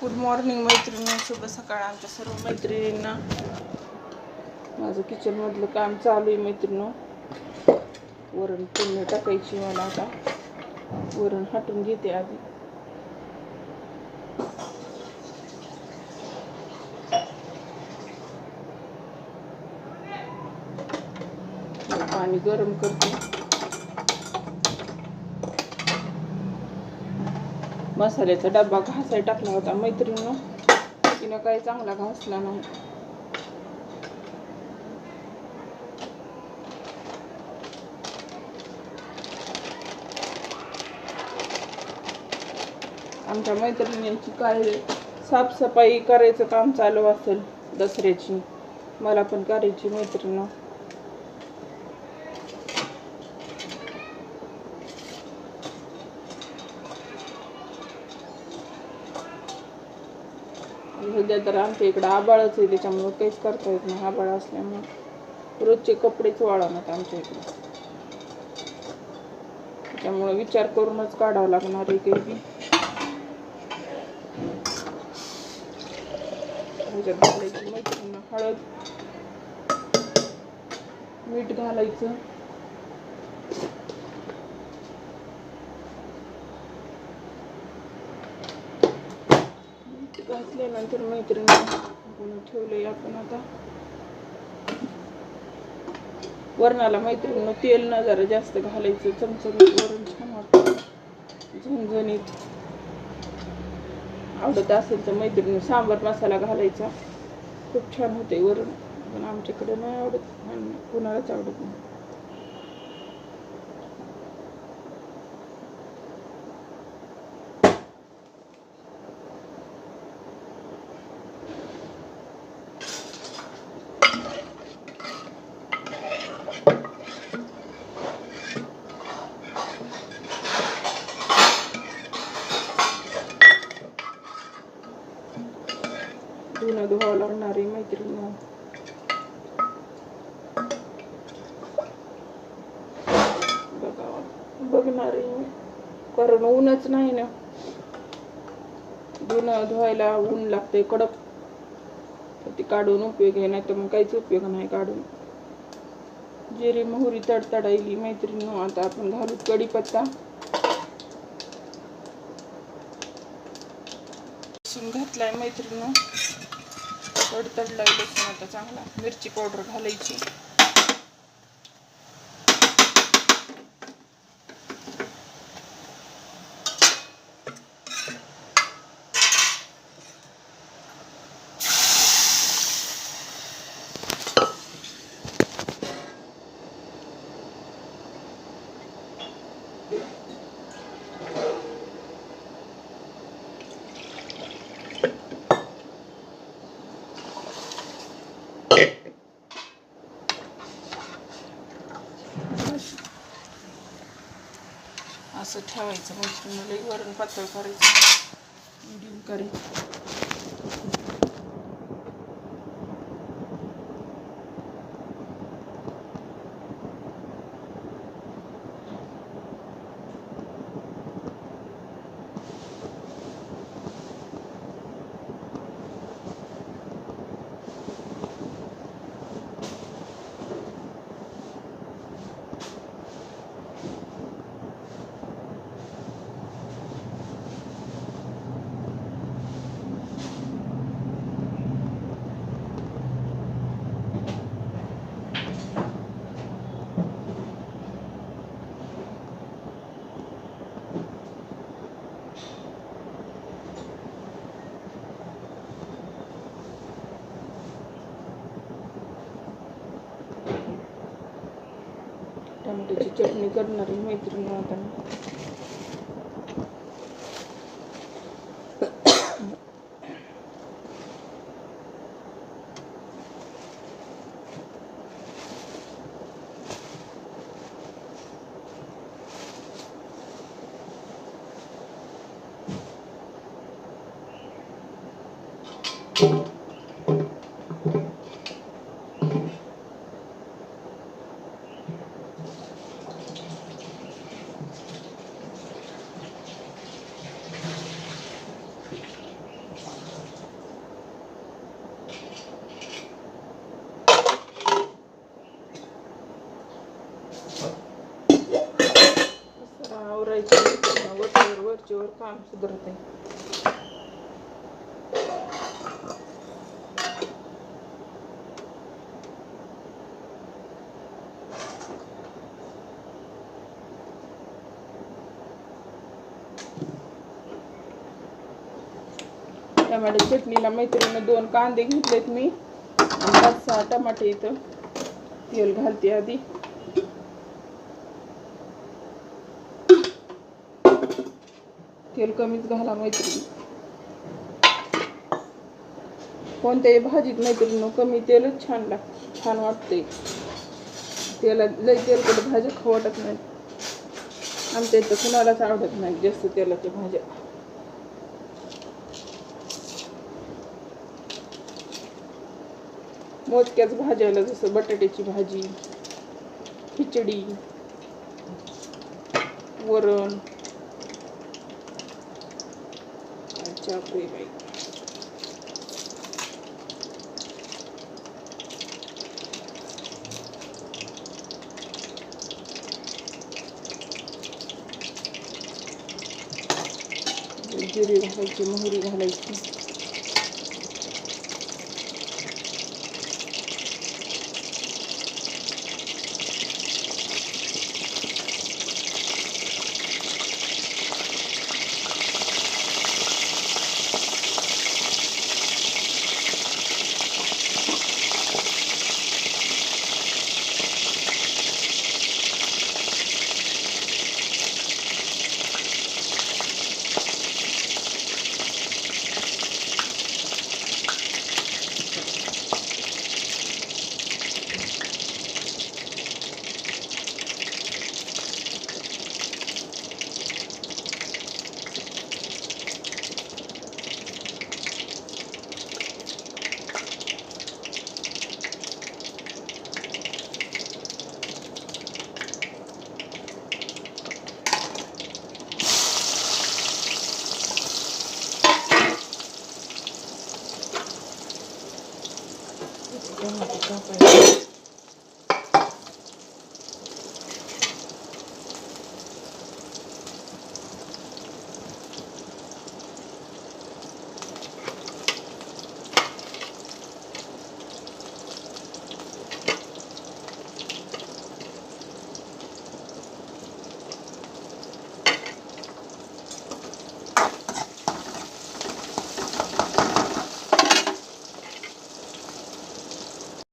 Good morning मैत्रिणी. शुभ सकाळ आमच्या सर्व मैत्रिणींना. माझं किचनमधलं काम चालू आहे मैत्रिणी. वरण पुन्हा टाकायची मला आता. वरण हटून घेते आधी. पाणी गरम करते. मसाल्याचा डब्बा घासायला टाकला होता मैत्रिणीनं. तिनं काही चांगला घासला नाही. आमच्या मैत्रिणींची काय साफसफाई करायचं काम चालू असेल दसऱ्याची. मला पण करायची मैत्रिणी. सध्या तर आमच्या इकडं आबाळच आहे त्याच्यामुळं काहीच करता येत नाही. आबाळ असल्यामुळं रोजचे कपडेच वाळवणार आमच्या इकडं. त्याच्यामुळं विचार करूनच काढावं लागणार आहे काही बी. ह्याच्यात घालायची मैत्रिणी हळद. मीठ घालायचं मीठ घातल्यानंतर मैत्रिणी ठेवलंय आपण आता. वरणाला मैत्रिणी तेल न जरा जास्त घालायचं चमचमीत वरण छान वाटतं. झणझणीत. आवडत असेल तर मैत्रिणी सांबार मसाला घालायचा. खूप छान होते वरण पण आमच्याकडे नाही आवडत आणि कोणालाच आवडत नाही. धुणं धुवावं लागणार आहे मैत्रिणी बघणार आहे कारण ऊनच नाही ना धुणं धुवायला ऊन लागते कडक तर ते काढून उपयोग आहे नाही तर मग काहीच उपयोग नाही काढून जिरी मोहरी तडतडायली मैत्रिणी आता आपण घालू कढीपत्ता घातलाय मैत्रिणी तडतडलाय लसूण आता चांगला. मिरची पावडर घालायची. असं ठेवायचं मैत्रिणी लई वरण पातळ करायचं मिडियम करायचं. टमाट्याची चटणी करणारी मैत्रिणी आता. काम सुधरते आहे चटणीला मैत्रिणीनं दोन कांदे घेतलेत मी. आणि पाच सहा टमाटे इथं. तेल घालते आधी. तेल कमीच घाला मैत्रिणी कोणत्याही भाजीत मैत्रिणी कमी तेलच छान लाग छान वाटते. तेला लय तेलकट भाज्या खाऊ वाटत नाही आमच्या इथं कुणालाच आवडत नाही जास्त तेलाच्या भाज्या. मोजक्याच भाज्याला जसं बटाट्याची भाजी खिचडी वरण अच्छा बाई बाई जिरे घालायची मोहरी It's.